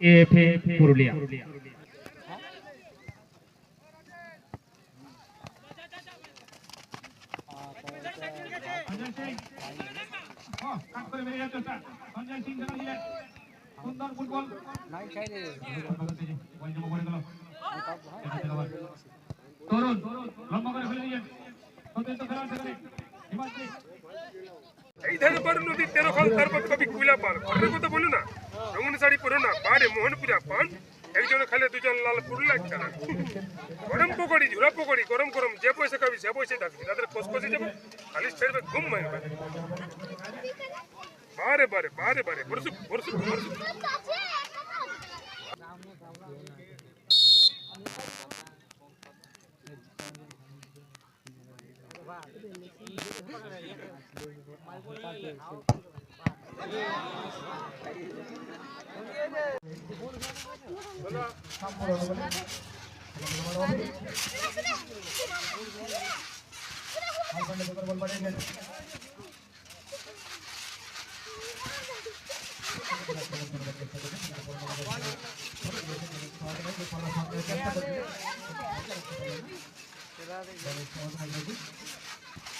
AFA Purulia সুন্দর football তরুণ লম্বা করে ফেলে দিয়েছেন সতীর্থ খেলোয়াড় সেখানে এই ধারে পার নদী তেরো খাল তারপর কবি কুইলা পার। কথা বলো না। রঙিন শাড়ি পরো না, বারে মোহনপুরা পান একজনে খালে, দুজন লাল পুরুলা খেলা গরম পকড়ি ঝুরা পকড়ি, গরম গরম, যে পয়সা খাবি সে পয়সা থাকবি। তাদের খসখসে যাব, খালি ছেড়বে ঘুম মারবে বারে বারে বারে বারে বরসুক বরসুক বরসুক Gracias.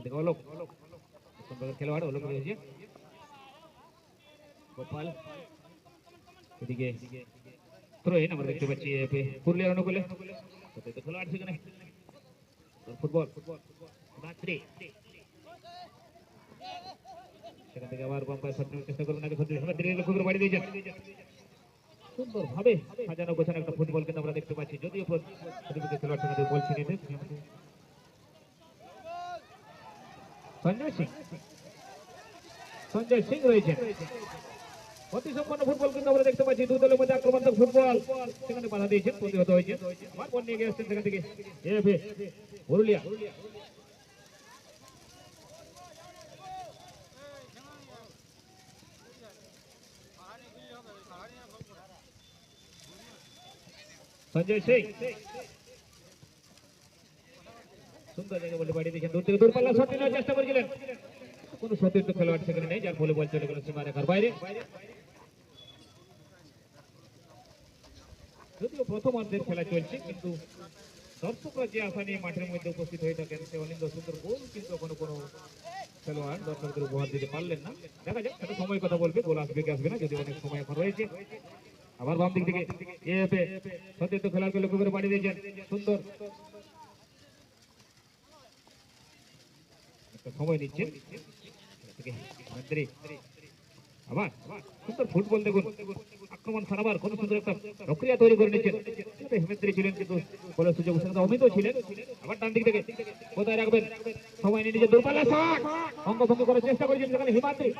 না সেটা থেকে অলোক সুন্দর খেলোয়াড় অলোক রয়েছে গোপাল এদিকে থ্রো ইন আমরা দেখতে পাচ্ছি এপে পুরুলিয়ার অনুকূলে সতীর্থ খেলোয়াড় সেখানে ফুটবল রাত্রি সেখান থেকে আবার বাম্পায় শট নেওয়ার চেষ্টা করবেন আগে সত্যি সামনে দিকে লক্ষ্য করে বাড়ি দিয়েছেন সুন্দর ভাবে সাজানো গোছানো একটা ফুটবল কিন্তু আমরা দেখতে পাচ্ছি যদিও প্রতিপক্ষ খেলোয়াড় সঙ্গে বল ছিনিয়ে দেন সঞ্জয় সিং সঞ্জয় সিং রয়েছেন অতি সম্পন্ন ফুটবল কিন্তু আমরা দেখতে পাচ্ছি দুই দলের মধ্যে আক্রমণাত্মক ফুটবল সেখানে বাধা দিয়েছেন প্রতিহত হয়েছে আবার বল নিয়ে গিয়ে আসছেন সেখান থেকে এফএ পুরুলিয়া সঞ্জয় সিং সুন্দর বলে কোনো সতীর্থ খেলোয়াড় সেখানে নেই, যার ফলে বল চলে গেল সীমা রেখার বাইরে। যদিও প্রথম অর্ধের খেলা চলছে, কিন্তু দর্শকরা যে আশা নিয়ে মাঠের মধ্যে উপস্থিত হয়ে থাকেন, সে অনিন্দ সুন্দর গোল, কিন্তু কোনো কোনো খেলোয়াড় দর্শকদের উপহার দিতে পারলেন না। দেখা যাক সেটা সময় কথা বলবে, গোল আসবে আসবে না, যদি অনেক সময় এখন রয়েছে। আবার বাম দিক থেকে এএফএ সতীর্থ খেলাকে লক্ষ্য করে বাড়ি দিয়েছেন সুন্দর। সময় মন্ত্রী আবার সুন্দর ফুটবল দেখুন। আক্রমণ সারাবার কত সুন্দর একটা প্রক্রিয়া তৈরি করে নিচ্ছেন। হেমেন্দ্রী ছিলেন কিন্তু বলার সুযোগ সেখানে অমিত ছিলেন। আবার ডান দিক থেকে কোথায় রাখবেন? সময় নিয়ে নিজের দুর্বল অঙ্গভঙ্গ করার চেষ্টা করেছেন সেখানে হিমাদ্রি।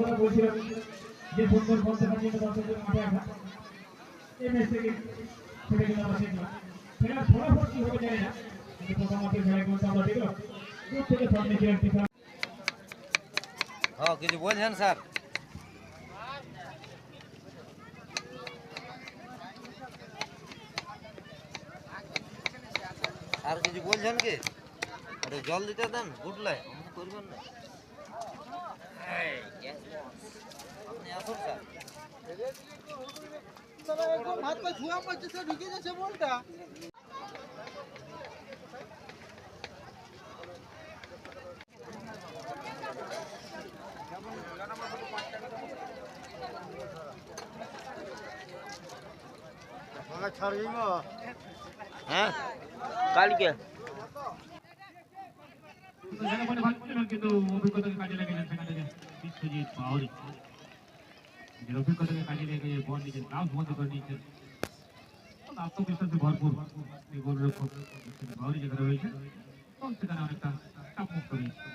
কথা বলছিলাম যে সুন্দর দর্শকদের মাঠে আসা। এই ম্যাচ থেকে খেলার ফলাফল কি হবে জানি না। কিন্তু আমরা দেখলাম, দূর থেকে সামনে হ্যাঁ কিছু বলছেন, স্যার? আর কিছু বলছেন কি? আরে জল দিতে দেন, উঠলে করবেন না। পা ধোয়া পড়ছে সে ঢুকে যাচ্ছে বলটা। হ্যাঁ কালকে। কিন্তু অভিজ্ঞতাকে কাজে লাগিয়েছেন সেখান থেকে বিশ্বজিৎ বাউরি অভিজ্ঞতাকে কাজে লেগে বল নিজের গ্রাউন্ড বন্ধ করে নিয়েছেন আত্মবিশ্বাসে ভরপুর এই গোলরক্ষক ভাউরি যেখানে রয়েছে এবং সেখানে অনেকটা চাপ মুক্ত রয়েছে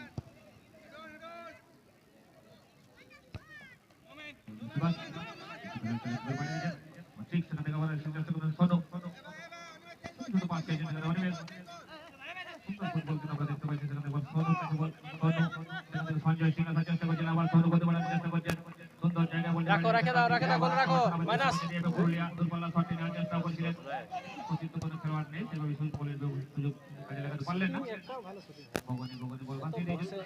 ঠিক সেখান থেকে আবার চেষ্টা করলেন সনক শুধু পাঁচ কেজি সেখানে সুন্দর ফুটবল কিন্তু আমরা দেখতে পাচ্ছি সেখানে। এবার সনক সনক সঞ্জয় সিং চেষ্টা করছেন আবার সনক হতে পারার চেষ্টা করছেন। সুন্দর জায়গা বল রাখো, রাখে দাও, রাখে দাও, গোল রাখো, মাইনাস। করছিলেন প্রচিত কোনো খেলোয়াড় নেই সেভাবে সুযোগ বলের সুযোগ কাজে লাগাতে পারলেন না ভগবানী ভগবানী বল বাঁচিয়ে দিয়েছেন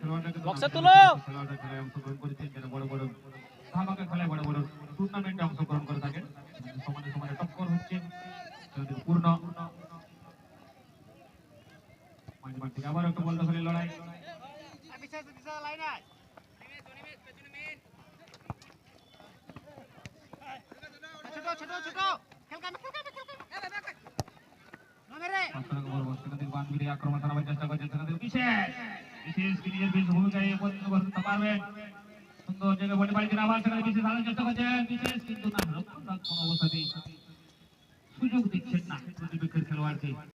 খেলোয়াড়টাকে। খেলোয়াড়রা খেলায় অংশগ্রহণ করেছেন যারা বড় বড় ধামাকা খেলায় বড় বড় টুর্নামেন্টে অংশগ্রহণ করে থাকেন সমানে সমানে টক্কর হচ্ছে সেখানে পূর্ণ মাঝমাঠ থেকে আবার একটা বল দখলের লড়াই পাঁচশো বল বল সেখান থেকে বানবিরি আক্রমণ চালাবার চেষ্টা করছেন সেখান বিশেষ বিশেষ বিশেষ ভূমিকায় এ করতে পারবেন সুন্দর জায়গায় বলে বাড়িতে আবার সেখানে বিশেষ আনার চেষ্টা করছেন বিশেষ কিন্তু না রক্ষণভাগ কোনো অবস্থাতেই সুযোগ দিচ্ছেন না প্রতিপক্ষের খেলোয়াড়কে।